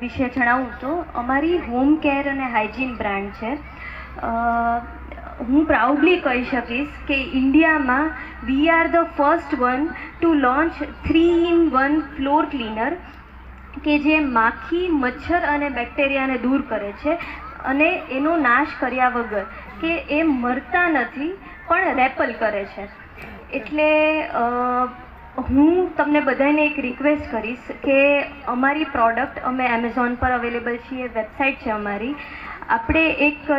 વિશે જણાવું તો અમારી હોમ કેર અને હાઇજીન બ્રાન્ડ છે. હું પ્રાઉડલી કહી શકીશ કે ઇન્ડિયામાં we are the first one to launch three in one floor cleaner કે જે માખી, મચ્છર અને બેક્ટેરિયાને દૂર કરે છે અને એનો નાશ કર્યા વગર કે એ મરતા નથી પણ રેપલ કરે છે. એટલે હું તમને બધાને એક રિક્વેસ્ટ કરીશ કે અમારી પ્રોડક્ટ અમે એમેઝોન પર અવેલેબલ છીએ વેબસાઇટ છે અમારી. આપણે એક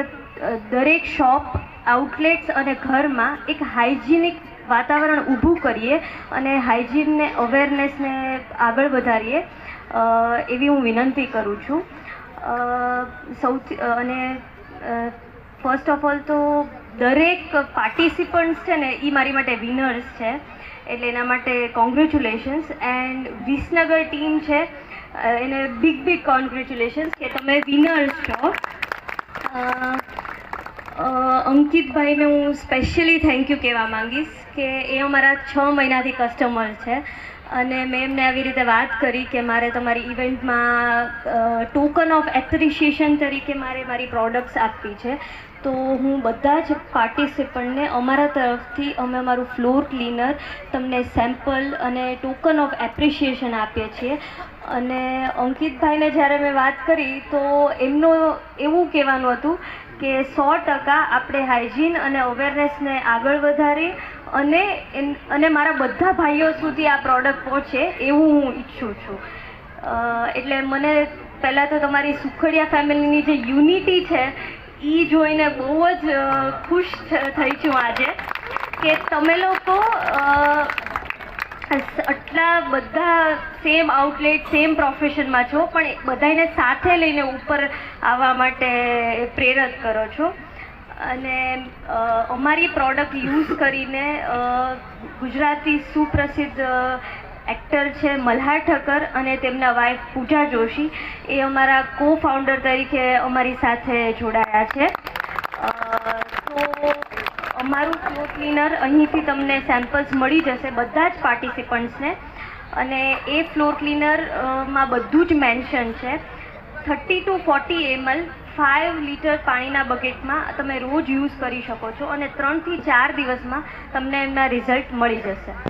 દરેક શોપ આઉટલેટ્સ અને ઘરમાં એક હાઇજિનિક વાતાવરણ ઊભું કરીએ અને હાઇજીનને અવેરનેસને આગળ વધારીએ એવી હું વિનંતી કરું છું. સૌથી અને ફર્સ્ટ ઓફ ઓલ તો દરેક પાર્ટિસિપન્ટ્સ છે ને એ મારી માટે વિનર્સ છે. એટલે એના માટે કોંગ્રેચ્યુલેશન્સ એન્ડ વિસનગર ટીમ છે એને બિગ બિગ કોંગ્રેચ્યુલેશન્સ કે તમે વિનર્સ છો. અંકિતભાઈને હું સ્પેશિયલી થેન્ક યુ કહેવા માંગીશ કે એ અમારા છ મહિનાથી કસ્ટમર છે. અને મેં એમને આવી રીતે વાત કરી કે મારે તમારી ઇવેન્ટમાં ટોકન ઓફ એપ્રિશિએશન તરીકે મારે મારી પ્રોડક્ટ્સ આપવી છે. તો હું બધા જ પાર્ટિસિપન્ટને અમારા તરફથી, અમે અમારું ફ્લોર ક્લીનર તમને સેમ્પલ અને ટોકન ઓફ એપ્રિશિએશન આપીએ છીએ. અને અંકિતભાઈને જ્યારે મેં વાત કરી, તો એમનું એવું કહેવાનું હતું કે સો ટકા આપણે હાઇજીન અને અવેરનેસને આગળ વધારી અને અને મારા બધા ભાઈઓ સુધી આ પ્રોડક્ટ પહોંચે એવું હું ઈચ્છું છું. એટલે મને પહેલાં તો તમારી સુખડિયા ફેમિલીની જે યુનિટી છે એ જોઈને બહુ જ ખુશ થઈ છું આજે કે તમે લોકો આટલા બધા સેમ આઉટલેટ સેમ પ્રોફેશનમાં છો, પણ બધાને સાથે લઈને ઉપર આવવા માટે પ્રેરત કરો છો. અને અમારી પ્રોડક્ટ યુઝ કરીને ગુજરાતી સુપ્રસિદ્ધ એક્ટર છે મલ્હાર ઠક્કર અને તેમના વાઇફ પૂજા જોશી. એ અમારા કો ફાઉન્ડર તરીકે અમારી સાથે જોડાયા છે. તો અમારું ફ્લોર ક્લીનર અહીંથી તમને સેમ્પલ્સ મળી જશે બધા જ પાર્ટિસિપન્ટ્સને અને એ ફ્લોર ક્લીનરમાં બધું જ મેન્શન છે. Thirty two forty ml five litre પાણીના બકેટમાં તમે રોજ યુઝ કરી શકો છો અને ત્રણથી ચાર દિવસમાં તમને એમના રિઝલ્ટ મળી જશે.